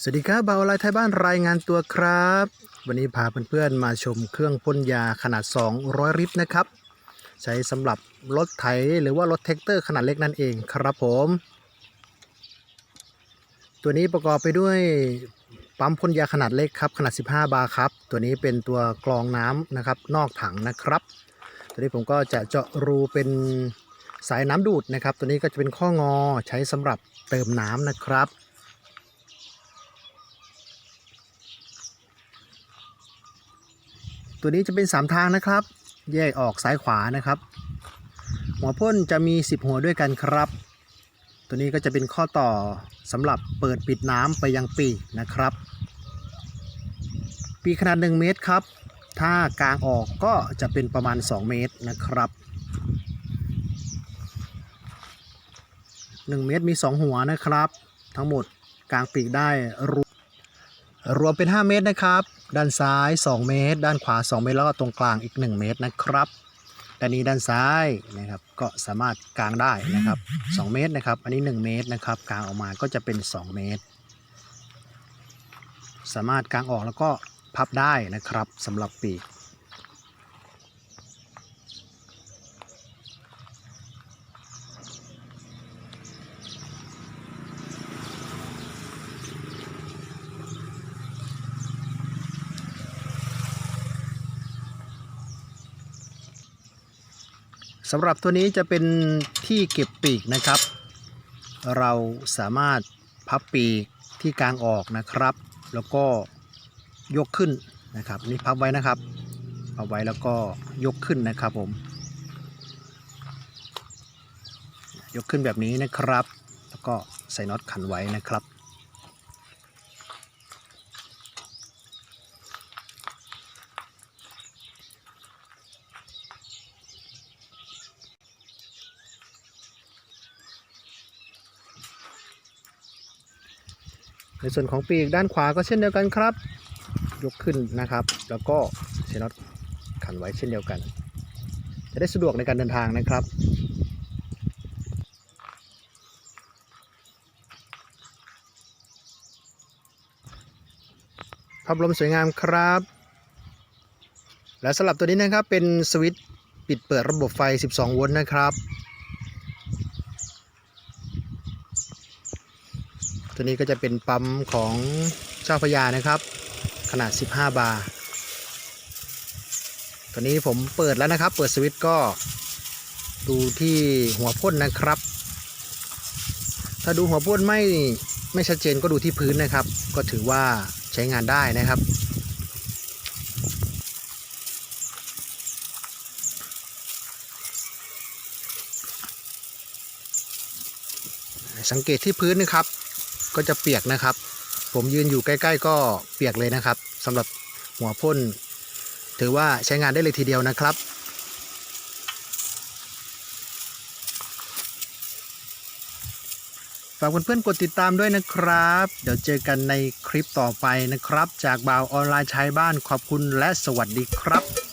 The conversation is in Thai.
สวัสดีครับเบาลายไทยบ้านรายงานตัวครับ วันนี้พาเพื่อนๆมาชมเครื่องพ่นยาขนาด 200 ลิตรนะครับ ใช้สำหรับรถไถหรือว่ารถแท็กเตอร์ขนาดเล็กนั่นเองครับผม ตัวนี้ประกอบไปด้วยปั๊มพ่นยาขนาดเล็กครับขนาด 15 บาร์ครับ ตัวนี้เป็นตัวกรองน้ำนะครับนอกถังนะครับ ตัวนี้ผมก็จะเจาะรูเป็นสายน้ำดูดนะครับ ตัวนี้ก็จะเป็นข้องอใช้สำหรับเติมน้ำนะครับ ตัวนี้จะเป็น 3 ทางนะครับ แยกออกซ้ายขวานะครับ หัวพ่นจะมี 10 หัวด้วยกันครับ ตัวนี้ก็จะเป็นข้อต่อสำหรับเปิดปิดน้ำไปยังปีนะครับ ปีขนาด 1 เมตรครับ ถ้ากลางออกก็จะเป็นประมาณ 2 เมตรนะครับ 1 เมตรมี 2 หัวนะครับ ทั้งหมดกลางปีกได้รวมรวมเป็น 5 เมตรนะครับ ด้านซ้าย 2 เมตร ด้านขวา 2 เมตร แล้วก็ตรงกลางอีก 1 เมตรนะครับด้านนี้ด้านซ้ายนะครับก็สามารถกางได้นะครับ 2 เมตรนะครับ อันนี้ 1 เมตรนะครับกางออกมาก็จะเป็น 2 เมตร สามารถกางออกแล้วก็พับได้นะครับสำหรับปีก สำหรับตัวนี้จะเป็นที่เก็บปีกนะครับ เราสามารถพับปีกที่กลางออกนะครับ แล้วก็ยกขึ้นนะครับนี่พับไว้นะครับ เอาไว้แล้วก็ยกขึ้นนะครับผม ยกขึ้นแบบนี้นะครับ แล้วก็ใส่น็อตขันไว้นะครับ ในส่วนของปีกด้านขวาก็เช่นเดียวกันครับ ยกขึ้นนะครับ แล้วก็ใช้น็อตขันไว้เช่นเดียวกัน จะได้สะดวกในการเดินทางนะครับพับลมสวยงามครับ และสำหรับตัวนี้นะครับเป็นสวิตช์ปิดเปิดระบบไฟ 12 โวลต์นะครับ ตัวนี้ก็จะเป็นปั๊มของเจ้าพระยานะครับ ขนาด 15 บาร์ตัวนี้ผมเปิดแล้วนะครับ เปิดสวิตช์ก็ดูที่หัวพ่นนะครับ ถ้าดูหัวพ่นไม่ไม่ชัดเจนก็ดูที่พื้นนะครับ ก็ถือว่าใช้งานได้นะครับสังเกตที่พื้นนะครับ ก็จะเปียกนะครับ ผมยืนอยู่ใกล้ ๆ ก็เปียกเลยนะครับสำหรับหัวพ่น ถือว่าใช้งานได้เลยทีเดียวนะครับฝากเพื่อนๆกดติดตามด้วยนะครับ เดี๋ยวเจอกันในคลิปต่อไปนะครับ จากบ่าวออนไลน์ใช้บ้านขอบคุณและสวัสดีครับ